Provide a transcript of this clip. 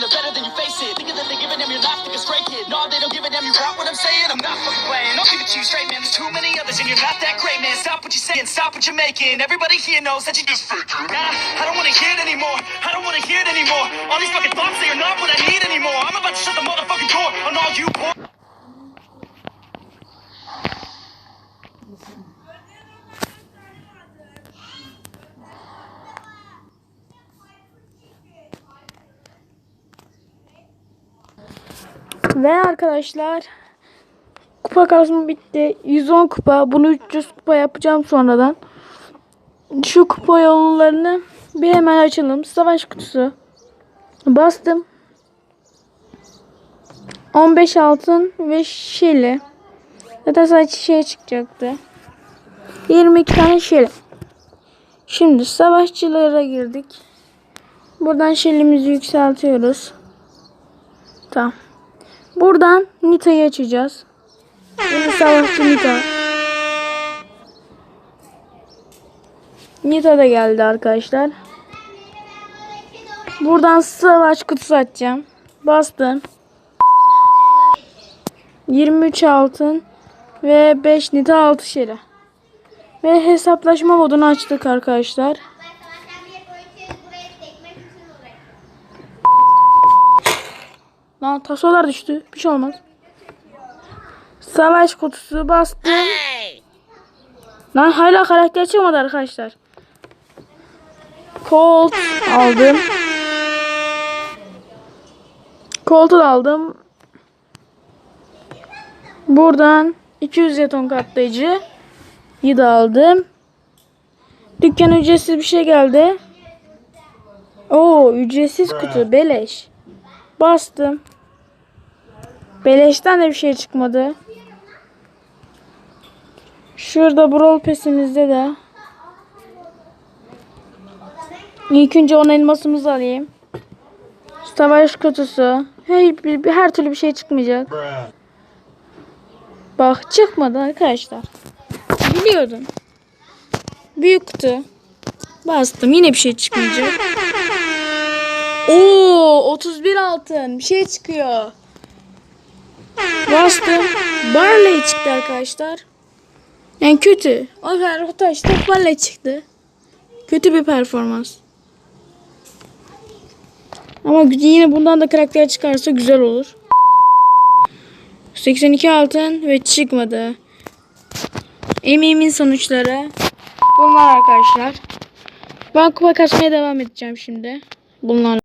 And they're better than you face it. Thinking that they're giving them your life, think it's straight kid. No, they don't give a damn, you got what I'm saying? I'm not fucking playing. I'll give it to you straight, man. There's too many others and you're not that great, man. Stop what you're saying, stop what you're making. Everybody here knows that you just fake it. Nah, I don't wanna hear it anymore. I don't wanna hear it anymore. All these fucking thoughts, they are not what I need anymore. I'm about to shut the motherfucking door on all you poor. Ve arkadaşlar kupa kasma bitti. 110 kupa. Bunu 300 kupa yapacağım sonradan. Şu kupa yollarını bir hemen açalım. Savaş kutusu. Bastım. 15 altın ve şili. Zaten sadece şey çıkacaktı. 22 tane şili. Şimdi savaşçılara girdik. Buradan şilimizi yükseltiyoruz. Tamam. Buradan Nita'yı açacağız. Yeni savaşçı Nita. Nita da geldi arkadaşlar. Buradan savaş kutusu açacağım. Bastım. 23 altın ve 5 Nita 6 şere. Ve hesaplaşma modunu açtık arkadaşlar. Lan tasolar düştü. Bir şey olmaz. Savaş kutusu bastım. Lan hala karakter çıkmadı arkadaşlar. Colt aldım. Colt'u da aldım. Buradan 200 jeton katlayıcı. da aldım. Dükkan ücretsiz bir şey geldi. Oo ücretsiz kutu beleş. Bastım. Beleşten de bir şey çıkmadı. Şurada Brawl Pass'imizde de. İlk önce 10 elmasımızı alayım. Savaş kutusu. Hey, bir, bir- her türlü bir şey çıkmayacak. Bak çıkmadı arkadaşlar. Biliyordum. Büyük kutu. Bastım yine bir şey çıkmayacak. Oo 31 altın. Bir şey çıkıyor. Bastım. Barley çıktı arkadaşlar. Yani kötü. O kadar kutu açtık Barley çıktı. Kötü bir performans. Ama yine bundan da karakter çıkarsa güzel olur. 82 altın ve çıkmadı. Emeğimin sonuçları. Bunlar arkadaşlar. Ben kupa kasmaya devam edeceğim şimdi. Bunlar.